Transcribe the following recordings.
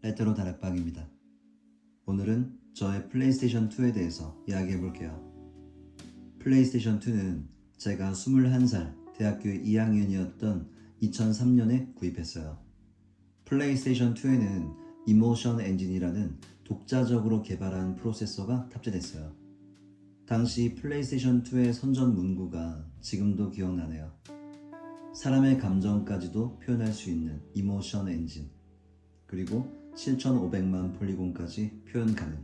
레트로 다락방입니다. 오늘은 저의 플레이스테이션 2에 대해서 이야기해 볼게요. 플레이스테이션 2는 제가 21살 대학교 2학년이었던 2003년에 구입했어요. 플레이스테이션 2에는 이모션 엔진이라는 독자적으로 개발한 프로세서가 탑재됐어요. 당시 플레이스테이션 2의 선전 문구가 지금도 기억나네요. 사람의 감정까지도 표현할 수 있는 이모션 엔진. 그리고 7,500만 폴리곤까지 표현 가능.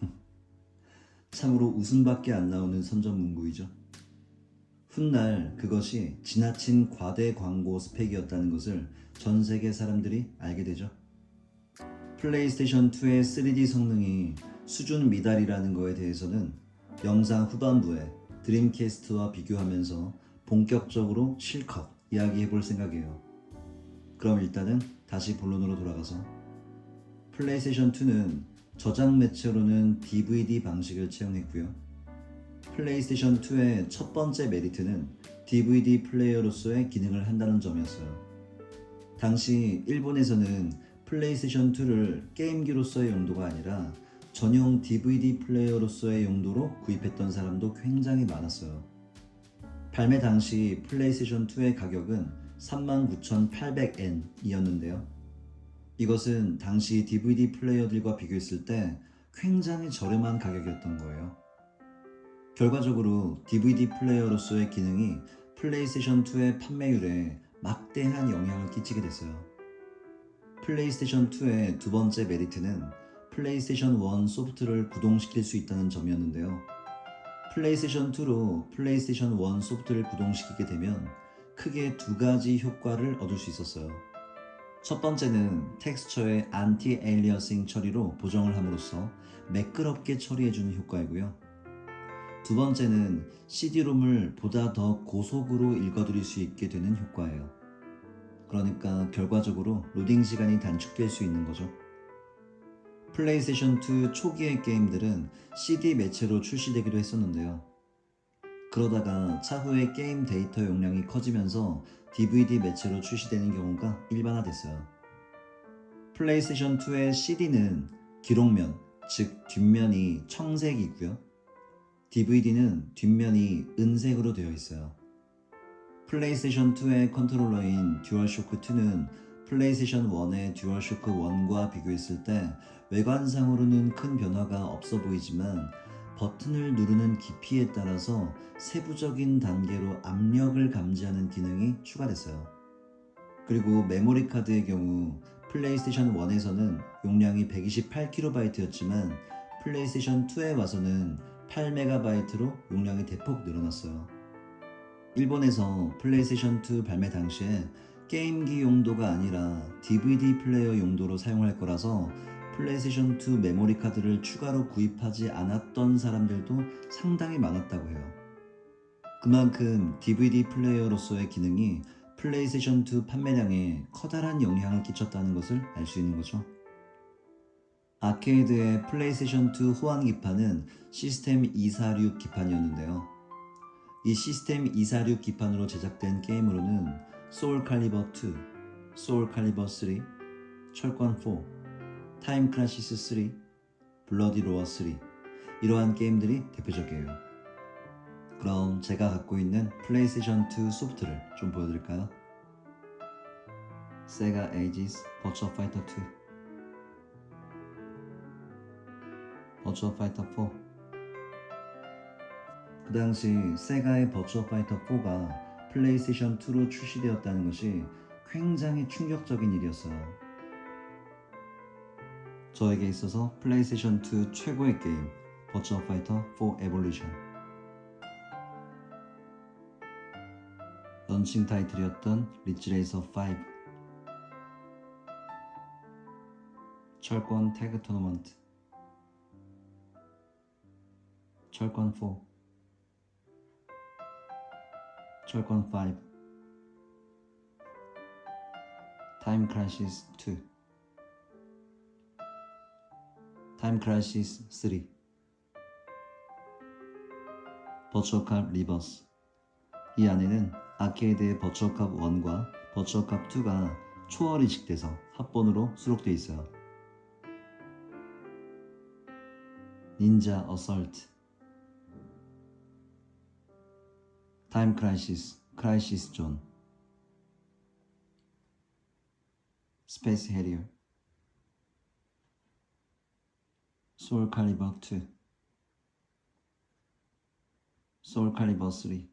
참으로 웃음밖에 안 나오는 선전 문구이죠. 훗날 그것이 지나친 과대 광고 스펙이었다는 것을 전 세계 사람들이 알게 되죠. 플레이스테이션 2의 3D 성능이 수준 미달이라는 거에 대해서는 영상 후반부에 드림캐스트와 비교하면서 본격적으로 실컷 이야기해 볼 생각이에요. 그럼 일단은 다시 본론으로 돌아가서 플레이스테이션 2는 저장 매체로는 DVD 방식을 채용했고요. 플레이스테이션 2의 첫 번째 메리트는 DVD 플레이어로서의 기능을 한다는 점이었어요. 당시 일본에서는 플레이스테이션 2를 게임기로서의 용도가 아니라 전용 DVD 플레이어로서의 용도로 구입했던 사람도 굉장히 많았어요. 발매 당시 플레이스테이션 2의 가격은 39,800엔이었는데요. 이것은 당시 DVD 플레이어들과 비교했을 때 굉장히 저렴한 가격이었던 거예요. 결과적으로 DVD 플레이어로서의 기능이 플레이스테이션 2의 판매율에 막대한 영향을 끼치게 됐어요. 플레이스테이션 2의 두 번째 메리트는 플레이스테이션 1 소프트를 구동시킬 수 있다는 점이었는데요. 플레이스테이션 2로 플레이스테이션 1 소프트를 구동시키게 되면 크게 두 가지 효과를 얻을 수 있었어요. 첫 번째는 텍스처의 안티 에일리어싱 처리로 보정을 함으로써 매끄럽게 처리해주는 효과이고요. 두 번째는 CD롬을 보다 더 고속으로 읽어드릴 수 있게 되는 효과예요. 그러니까 결과적으로 로딩 시간이 단축될 수 있는 거죠. 플레이스테이션 2 초기의 게임들은 CD 매체로 출시되기도 했었는데요. 그러다가 차후에 게임 데이터 용량이 커지면서 DVD 매체로 출시되는 경우가 일반화됐어요. 플레이스테이션 2의 CD는 기록면, 즉 뒷면이 청색이고요. DVD는 뒷면이 은색으로 되어 있어요. 플레이스테이션 2의 컨트롤러인 듀얼쇼크 2는 플레이스테이션 1의 듀얼쇼크 1과 비교했을 때 외관상으로는 큰 변화가 없어 보이지만 버튼을 누르는 깊이에 따라서 세부적인 단계로 압력을 감지하는 기능이 추가됐어요. 그리고 메모리 카드의 경우 플레이스테이션 1에서는 용량이 128KB였지만 플레이스테이션 2에 와서는 8MB로 용량이 대폭 늘어났어요. 일본에서 플레이스테이션 2 발매 당시에 게임기 용도가 아니라 DVD 플레이어 용도로 사용할 거라서 플레이스테이션 2 메모리 카드를 추가로 구입하지 않았던 사람들도 상당히 많았다고 해요. 그만큼 DVD 플레이어로서의 기능이 플레이스테이션 2 판매량에 커다란 영향을 끼쳤다는 것을 알 수 있는 거죠. 아케이드의 플레이스테이션 2 호환 기판은 시스템 246 기판이었는데요. 이 시스템 246 기판으로 제작된 게임으로는 소울 칼리버 2, 소울 칼리버 3, 철권 4, 타임 크라시스 3, 블러디 로어 3 이러한 게임들이 대표적이에요. 그럼 제가 갖고 있는 플레이스테이션 2 소프트를 좀 보여드릴까요? 세가 에이지스 버추어 파이터 2 버추어 파이터 4 그 당시 세가의 버추어 파이터 4가 플레이스테이션 2로 출시되었다는 것이 굉장히 충격적인 일이었어요. 저에게 있어서 플레이스테이션 2 최고의 게임 버추어 파이터 4 에볼루션. 런칭 타이틀이었던 리치레이서 5 철권 태그 토너먼트. 철권 4 철권 5 타임 크라시스 2 타임 크라이시스 3 버추어캅 리버스 이 안에는 아케이드의 버추어캅 1과 버추어캅 2가 초월 인식돼서 합본으로 수록돼 있어요. 닌자 어설트 타임 크라이시스 크라이시스 존 스페이스 해리어 소울 칼리버 2 소울 칼리버 3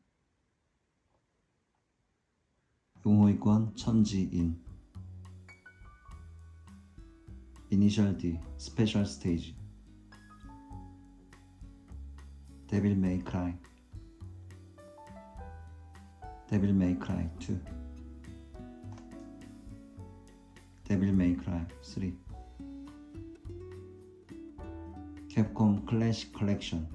용호이권 천지인. 이니셜 D 스페셜 스테이지. 데빌 메이 크라이. 데빌 메이 크라이 2 데빌 메이 크라이 3 캡콤 클래식 컬렉션.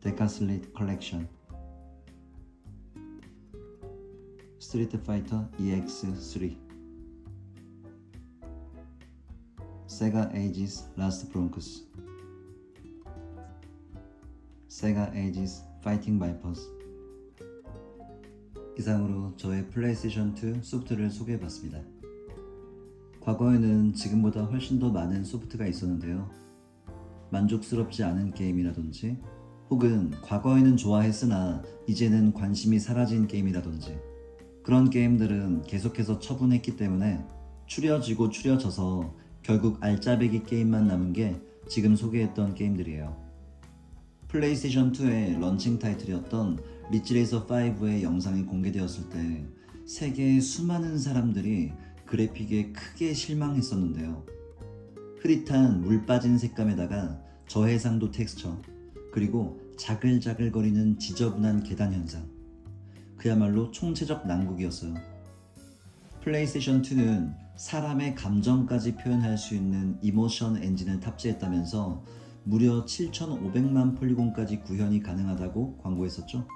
데카슬릿 컬렉션. 스트리트 파이터 EX3 세가 에이지스 라스트 브론크스. 세가 에이지스 파이팅 바이퍼스. 이상으로 저의 플레이스테이션 2 소프트를 소개해봤습니다. 과거에는 지금보다 훨씬 더 많은 소프트가 있었는데요. 만족스럽지 않은 게임이라든지 혹은 과거에는 좋아했으나 이제는 관심이 사라진 게임이라든지 그런 게임들은 계속해서 처분했기 때문에 추려지고 추려져서 결국 알짜배기 게임만 남은 게 지금 소개했던 게임들이에요. 플레이스테이션 2의 런칭 타이틀이었던 리치레이서 5의 영상이 공개되었을 때 세계의 수많은 사람들이 그래픽에 크게 실망했었는데요. 흐릿한 물 빠진 색감에다가 저해상도 텍스처 그리고 자글자글거리는 지저분한 계단 현상 그야말로 총체적 난국이었어요. 플레이스테이션 2는 사람의 감정까지 표현할 수 있는 이모션 엔진을 탑재했다면서 무려 7,500만 폴리곤까지 구현이 가능하다고 광고했었죠.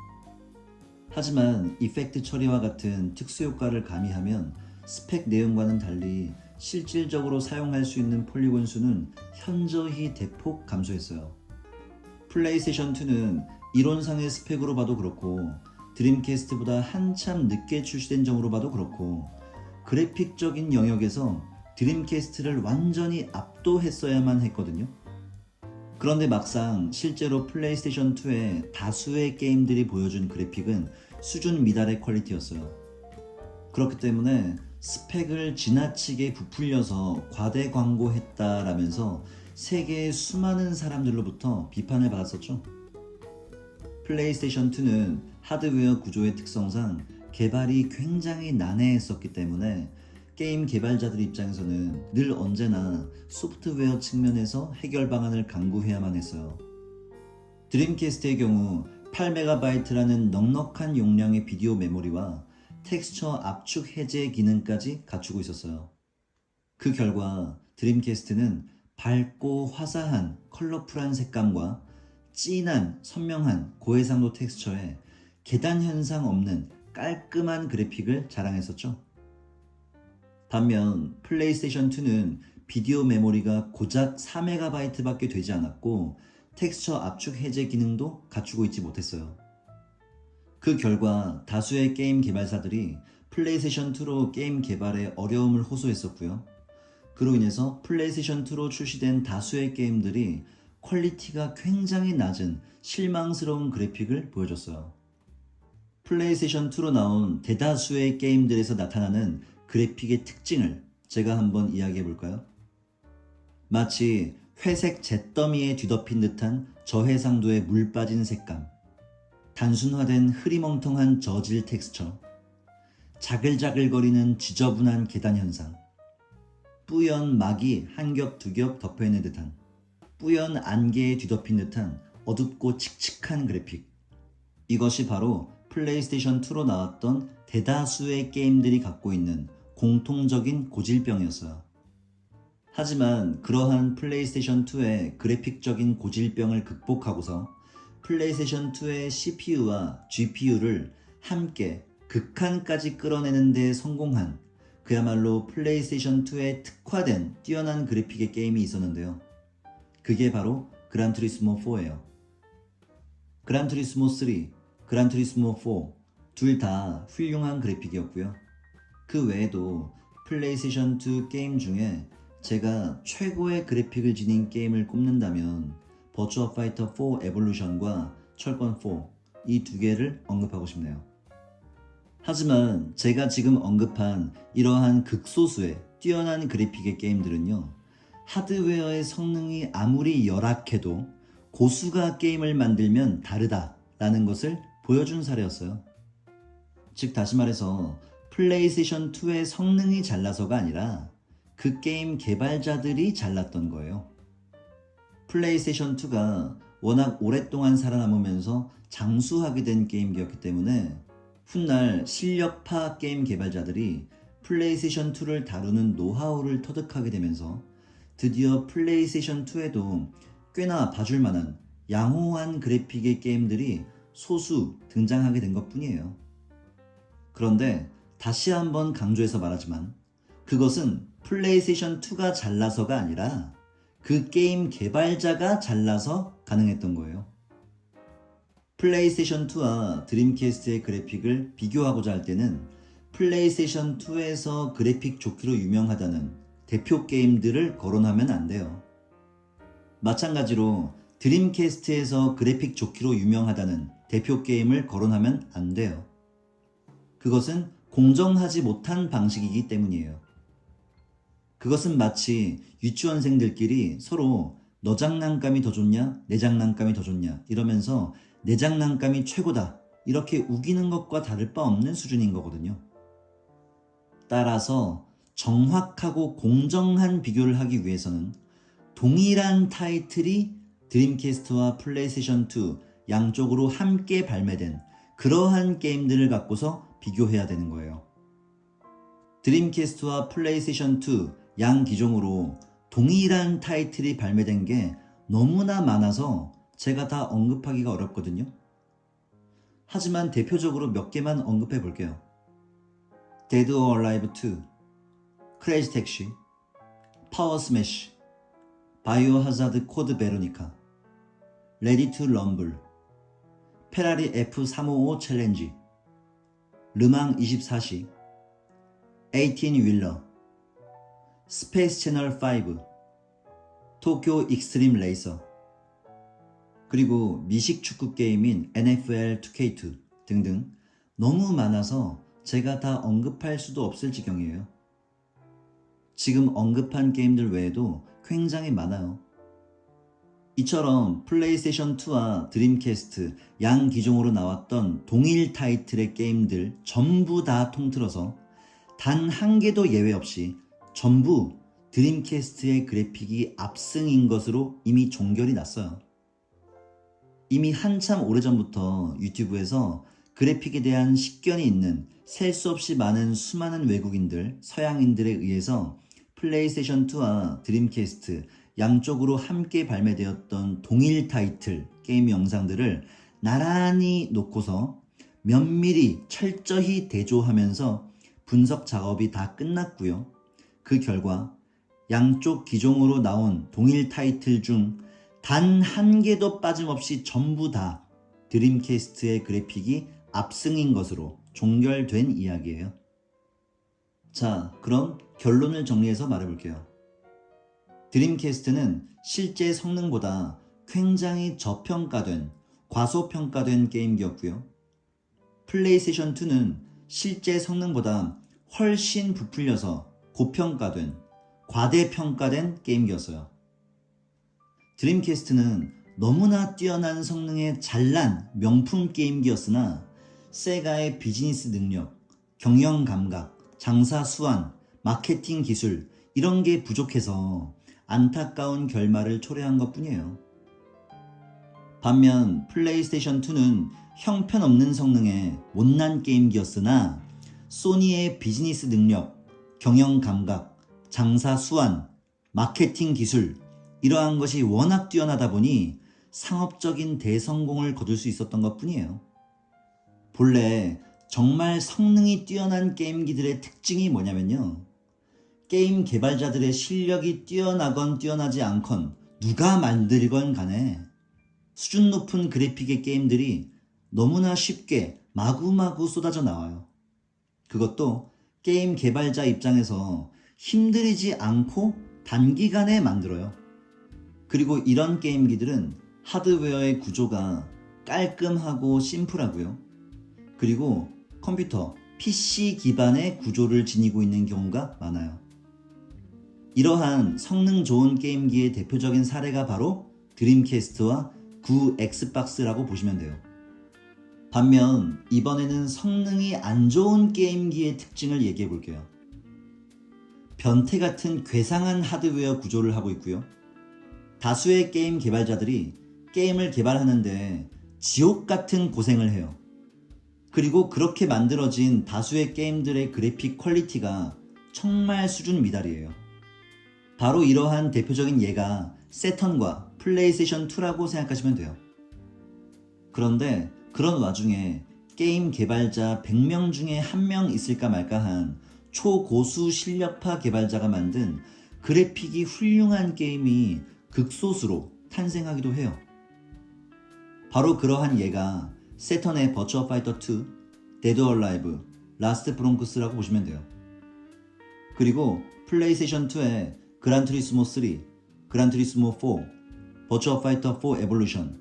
하지만 이펙트 처리와 같은 특수 효과를 가미하면 스펙 내용과는 달리 실질적으로 사용할 수 있는 폴리곤 수는 현저히 대폭 감소했어요. 플레이스테이션 2는 이론상의 스펙으로 봐도 그렇고 드림캐스트보다 한참 늦게 출시된 점으로 봐도 그렇고 그래픽적인 영역에서 드림캐스트를 완전히 압도했어야만 했거든요. 그런데 막상 실제로 플레이스테이션 2의 다수의 게임들이 보여준 그래픽은 수준 미달의 퀄리티였어요. 그렇기 때문에 스펙을 지나치게 부풀려서 과대 광고했다라면서 세계의 수많은 사람들로부터 비판을 받았었죠. 플레이스테이션 2는 하드웨어 구조의 특성상 개발이 굉장히 난해했었기 때문에 게임 개발자들 입장에서는 늘 언제나 소프트웨어 측면에서 해결 방안을 강구해야만 했어요. 드림캐스트의 경우 8MB라는 넉넉한 용량의 비디오 메모리와 텍스처 압축 해제 기능까지 갖추고 있었어요. 그 결과 드림캐스트는 밝고 화사한 컬러풀한 색감과 진한 선명한 고해상도 텍스처에 계단 현상 없는 깔끔한 그래픽을 자랑했었죠. 반면 플레이스테이션 2는 비디오 메모리가 고작 4MB밖에 되지 않았고 텍스처 압축 해제 기능도 갖추고 있지 못했어요. 그 결과 다수의 게임 개발사들이 플레이스테이션 2로 게임 개발에 어려움을 호소했었고요. 그로 인해서 플레이스테이션 2로 출시된 다수의 게임들이 퀄리티가 굉장히 낮은 실망스러운 그래픽을 보여줬어요. 플레이스테이션 2로 나온 대다수의 게임들에서 나타나는 그래픽의 특징을 제가 한번 이야기해 볼까요? 마치 회색 잿더미에 뒤덮인 듯한 저해상도의 물 빠진 색감, 단순화된 흐리멍텅한 저질 텍스처, 자글자글거리는 지저분한 계단 현상, 뿌연 막이 한 겹 두 겹 덮여 있는 듯한, 뿌연 안개에 뒤덮인 듯한 어둡고 칙칙한 그래픽. 이것이 바로 플레이스테이션 2로 나왔던 대다수의 게임들이 갖고 있는 공통적인 고질병이었어요. 하지만 그러한 플레이스테이션 2의 그래픽적인 고질병을 극복하고서 플레이스테이션 2의 CPU와 GPU를 함께 극한까지 끌어내는 데 성공한 그야말로 플레이스테이션 2에 특화된 뛰어난 그래픽의 게임이 있었는데요. 그게 바로 그란투리스모 4예요. 그란투리스모 3, 그란투리스모 4, 둘 다 훌륭한 그래픽이었고요. 그 외에도 플레이스테이션 2 게임 중에 제가 최고의 그래픽을 지닌 게임을 꼽는다면 버추어 파이터 4 에볼루션과 철권 4 이 두 개를 언급하고 싶네요. 하지만 제가 지금 언급한 이러한 극소수의 뛰어난 그래픽의 게임들은요. 하드웨어의 성능이 아무리 열악해도 고수가 게임을 만들면 다르다라는 것을 보여준 사례였어요. 즉 다시 말해서 플레이스테이션 2의 성능이 잘나서가 아니라 그 게임 개발자들이 잘났던 거예요. 플레이스테이션 2가 워낙 오랫동안 살아남으면서 장수하게 된 게임기였기 때문에 훗날 실력파 게임 개발자들이 플레이스테이션 2를 다루는 노하우를 터득하게 되면서 드디어 플레이스테이션 2에도 꽤나 봐줄 만한 양호한 그래픽의 게임들이 소수 등장하게 된 것 뿐이에요. 그런데 다시 한번 강조해서 말하지만 그것은 플레이스테이션 2가 잘나서가 아니라 그 게임 개발자가 잘나서 가능했던 거예요. 플레이스테이션 2와 드림캐스트의 그래픽을 비교하고자 할 때는 플레이스테이션 2에서 그래픽 좋기로 유명하다는 대표 게임들을 거론하면 안 돼요. 마찬가지로 드림캐스트에서 그래픽 좋기로 유명하다는 대표 게임을 거론하면 안 돼요. 그것은 공정하지 못한 방식이기 때문이에요. 그것은 마치 유치원생들끼리 서로 너 장난감이 더 좋냐, 내 장난감이 더 좋냐 이러면서 내 장난감이 최고다 이렇게 우기는 것과 다를 바 없는 수준인 거거든요. 따라서 정확하고 공정한 비교를 하기 위해서는 동일한 타이틀이 드림캐스트와 플레이스테이션 2 양쪽으로 함께 발매된 그러한 게임들을 갖고서 비교해야 되는 거예요. 드림캐스트와 플레이스테이션 2 양 기종으로 동일한 타이틀이 발매된 게 너무나 많아서 제가 다 언급하기가 어렵거든요. 하지만 대표적으로 몇 개만 언급해 볼게요. 데드 or Alive 2, 크레이지 택시, 파워 스매시, 바이오 하자드 코드 베로니카, 레디 투 럼블, 페라리 F355 챌린지, 르망 24시, 18 윌러, 스페이스 채널 5, 도쿄 익스트림 레이서, 그리고 미식 축구 게임인 NFL 2K2 등등 너무 많아서 제가 다 언급할 수도 없을 지경이에요. 지금 언급한 게임들 외에도 굉장히 많아요. 이처럼 플레이스테이션 2와 드림캐스트 양 기종으로 나왔던 동일 타이틀의 게임들 전부 다 통틀어서 단 한 개도 예외 없이 전부 드림캐스트의 그래픽이 압승인 것으로 이미 종결이 났어요. 이미 한참 오래전부터 유튜브에서 그래픽에 대한 식견이 있는 셀 수 없이 많은 수많은 외국인들, 서양인들에 의해서 플레이스테이션 2와 드림캐스트 양쪽으로 함께 발매되었던 동일 타이틀 게임 영상들을 나란히 놓고서 면밀히 철저히 대조하면서 분석 작업이 다 끝났고요. 그 결과 양쪽 기종으로 나온 동일 타이틀 중 단 한 개도 빠짐없이 전부 다 드림캐스트의 그래픽이 압승인 것으로 종결된 이야기예요. 자, 그럼 결론을 정리해서 말해볼게요. 드림캐스트는 실제 성능보다 굉장히 저평가된, 과소평가된 게임기였고요. 플레이스테이션 2는 실제 성능보다 훨씬 부풀려서 고평가된, 과대평가된 게임기였어요. 드림캐스트는 너무나 뛰어난 성능의 잘난 명품 게임기였으나 세가의 비즈니스 능력, 경영 감각, 장사 수완, 마케팅 기술 이런 게 부족해서 안타까운 결말을 초래한 것 뿐이에요. 반면 플레이스테이션 2는 형편없는 성능의 못난 게임기였으나 소니의 비즈니스 능력, 경영 감각, 장사 수완, 마케팅 기술 이러한 것이 워낙 뛰어나다 보니 상업적인 대성공을 거둘 수 있었던 것 뿐이에요. 본래 정말 성능이 뛰어난 게임기들의 특징이 뭐냐면요. 게임 개발자들의 실력이 뛰어나건 뛰어나지 않건 누가 만들건 간에 수준 높은 그래픽의 게임들이 너무나 쉽게 마구마구 쏟아져 나와요. 그것도 게임 개발자 입장에서 힘들이지 않고 단기간에 만들어요. 그리고 이런 게임기들은 하드웨어의 구조가 깔끔하고 심플하고요. 그리고 컴퓨터, PC 기반의 구조를 지니고 있는 경우가 많아요. 이러한 성능 좋은 게임기의 대표적인 사례가 바로 드림캐스트와 구 엑스박스라고 보시면 돼요. 반면 이번에는 성능이 안 좋은 게임기의 특징을 얘기해 볼게요. 변태 같은 괴상한 하드웨어 구조를 하고 있고요. 다수의 게임 개발자들이 게임을 개발하는데 지옥 같은 고생을 해요. 그리고 그렇게 만들어진 다수의 게임들의 그래픽 퀄리티가 정말 수준 미달이에요. 바로 이러한 대표적인 예가 세턴과 플레이스테이션 2라고 생각하시면 돼요. 그런데 그런 와중에 게임 개발자 100명 중에 한 명 있을까 말까 한 초고수 실력파 개발자가 만든 그래픽이 훌륭한 게임이 극소수로 탄생하기도 해요. 바로 그러한 예가 세턴의 버추어 파이터 2, 데드 얼라이브, 라스트 브론크스라고 보시면 돼요. 그리고 플레이스테이션 2의 그란 투리스모 3, 그란 투리스모 4, 버추어 파이터 4 에볼루션,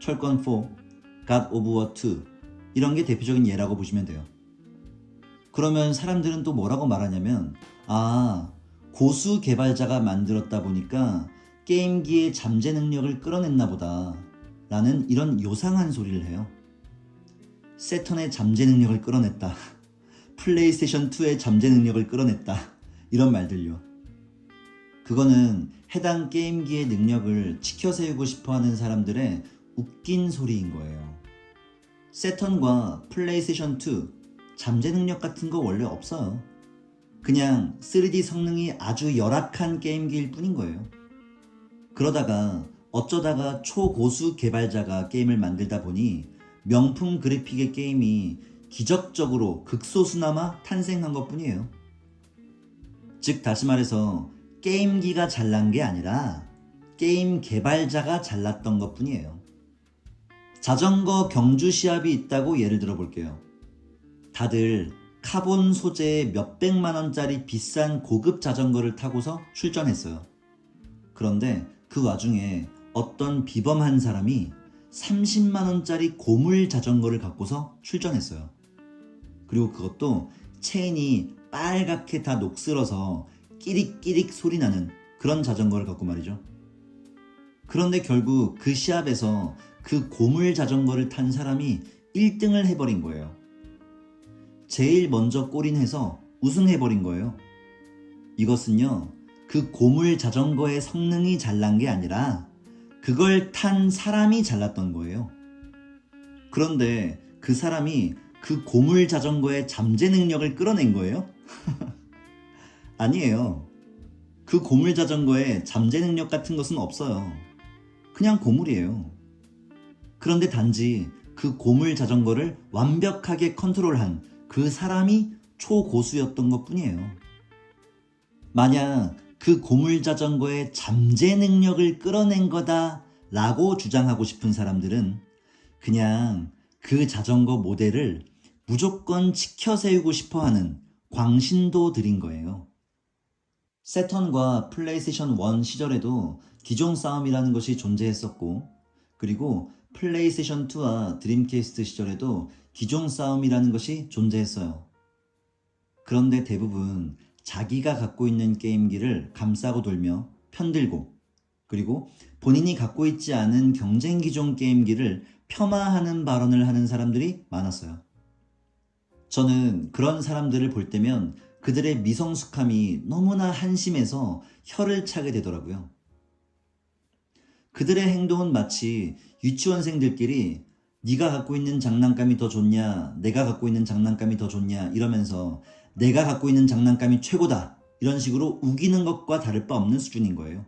철권 4, 갓 오브 워2 이런 게 대표적인 예라고 보시면 돼요. 그러면 사람들은 또 뭐라고 말하냐면 아 고수 개발자가 만들었다 보니까 게임기의 잠재 능력을 끌어냈나 보다 라는 이런 요상한 소리를 해요. 세턴의 잠재 능력을 끌어냈다. 플레이스테이션 2의 잠재 능력을 끌어냈다. 이런 말들요. 그거는 해당 게임기의 능력을 치켜 세우고 싶어 하는 사람들의 웃긴 소리인 거예요. 세턴과 플레이스테이션 2 잠재 능력 같은 거 원래 없어요. 그냥 3D 성능이 아주 열악한 게임기일 뿐인 거예요. 그러다가 어쩌다가 초고수 개발자가 게임을 만들다 보니 명품 그래픽의 게임이 기적적으로 극소수나마 탄생한 것 뿐이에요. 즉, 다시 말해서 게임기가 잘난 게 아니라 게임 개발자가 잘났던 것 뿐이에요. 자전거 경주 시합이 있다고 예를 들어 볼게요. 다들 카본 소재의 몇백만 원짜리 비싼 고급 자전거를 타고서 출전했어요. 그런데 그 와중에 어떤 비범한 사람이 30만 원짜리 고물 자전거를 갖고서 출전했어요. 그리고 그것도 체인이 빨갛게 다 녹슬어서 끼릭끼릭 소리 나는 그런 자전거를 갖고 말이죠. 그런데 결국 그 시합에서 그 고물 자전거를 탄 사람이 1등을 해버린 거예요. 제일 먼저 골인해서 우승해버린 거예요. 이것은요, 그 고물 자전거의 성능이 잘난 게 아니라 그걸 탄 사람이 잘났던 거예요. 그런데 그 사람이 그 고물 자전거의 잠재 능력을 끌어낸 거예요? 아니에요. 그 고물 자전거에 잠재 능력 같은 것은 없어요. 그냥 고물이에요. 그런데 단지 그 고물 자전거를 완벽하게 컨트롤한 그 사람이 초고수였던 것 뿐이에요. 만약 그 고물 자전거의 잠재 능력을 끌어낸 거다 라고 주장하고 싶은 사람들은 그냥 그 자전거 모델을 무조건 지켜 세우고 싶어 하는 광신도들인 거예요. 세턴과 플레이스테이션 1 시절에도 기종 싸움이라는 것이 존재했었고, 그리고 플레이스테이션 2와 드림캐스트 시절에도 기종 싸움이라는 것이 존재했어요. 그런데 대부분 자기가 갖고 있는 게임기를 감싸고 돌며 편들고, 그리고 본인이 갖고 있지 않은 경쟁 기종 게임기를 폄하하는 발언을 하는 사람들이 많았어요. 저는 그런 사람들을 볼 때면 그들의 미성숙함이 너무나 한심해서 혀를 차게 되더라고요. 그들의 행동은 마치 유치원생들끼리 네가 갖고 있는 장난감이 더 좋냐, 내가 갖고 있는 장난감이 더 좋냐 이러면서 내가 갖고 있는 장난감이 최고다 이런 식으로 우기는 것과 다를 바 없는 수준인 거예요.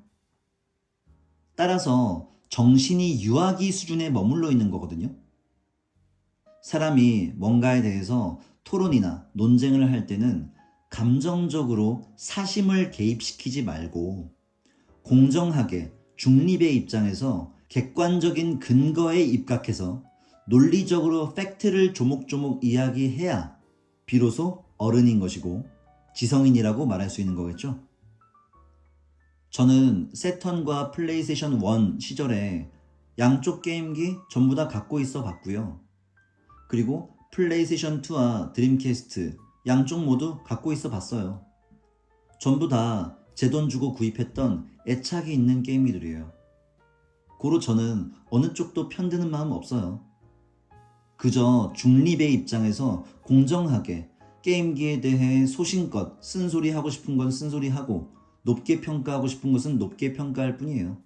따라서 정신이 유아기 수준에 머물러 있는 거거든요. 사람이 뭔가에 대해서 토론이나 논쟁을 할 때는 감정적으로 사심을 개입시키지 말고 공정하게 중립의 입장에서 객관적인 근거에 입각해서 논리적으로 팩트를 조목조목 이야기해야 비로소 어른인 것이고 지성인이라고 말할 수 있는 거겠죠. 저는 세턴과 플레이스테이션 1 시절에 양쪽 게임기 전부 다 갖고 있어 봤고요. 그리고 플레이스테이션 2와 드림캐스트 양쪽 모두 갖고 있어 봤어요. 전부 다 제 돈 주고 구입했던 애착이 있는 게임기들이에요. 고로 저는 어느 쪽도 편드는 마음 없어요. 그저 중립의 입장에서 공정하게 게임기에 대해 소신껏 쓴소리 하고 싶은 건 쓴소리 하고 높게 평가하고 싶은 것은 높게 평가할 뿐이에요.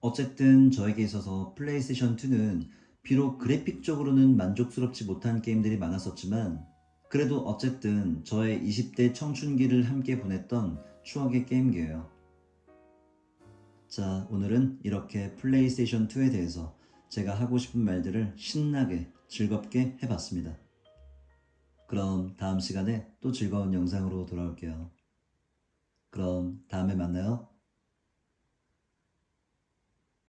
어쨌든 저에게 있어서 플레이스테이션 2는 비록 그래픽적으로는 만족스럽지 못한 게임들이 많았었지만 그래도 어쨌든 저의 20대 청춘기를 함께 보냈던 추억의 게임기예요. 자, 오늘은 이렇게 플레이스테이션 2에 대해서 제가 하고 싶은 말들을 신나게 즐겁게 해봤습니다. 그럼 다음 시간에 또 즐거운 영상으로 돌아올게요. 그럼 다음에 만나요.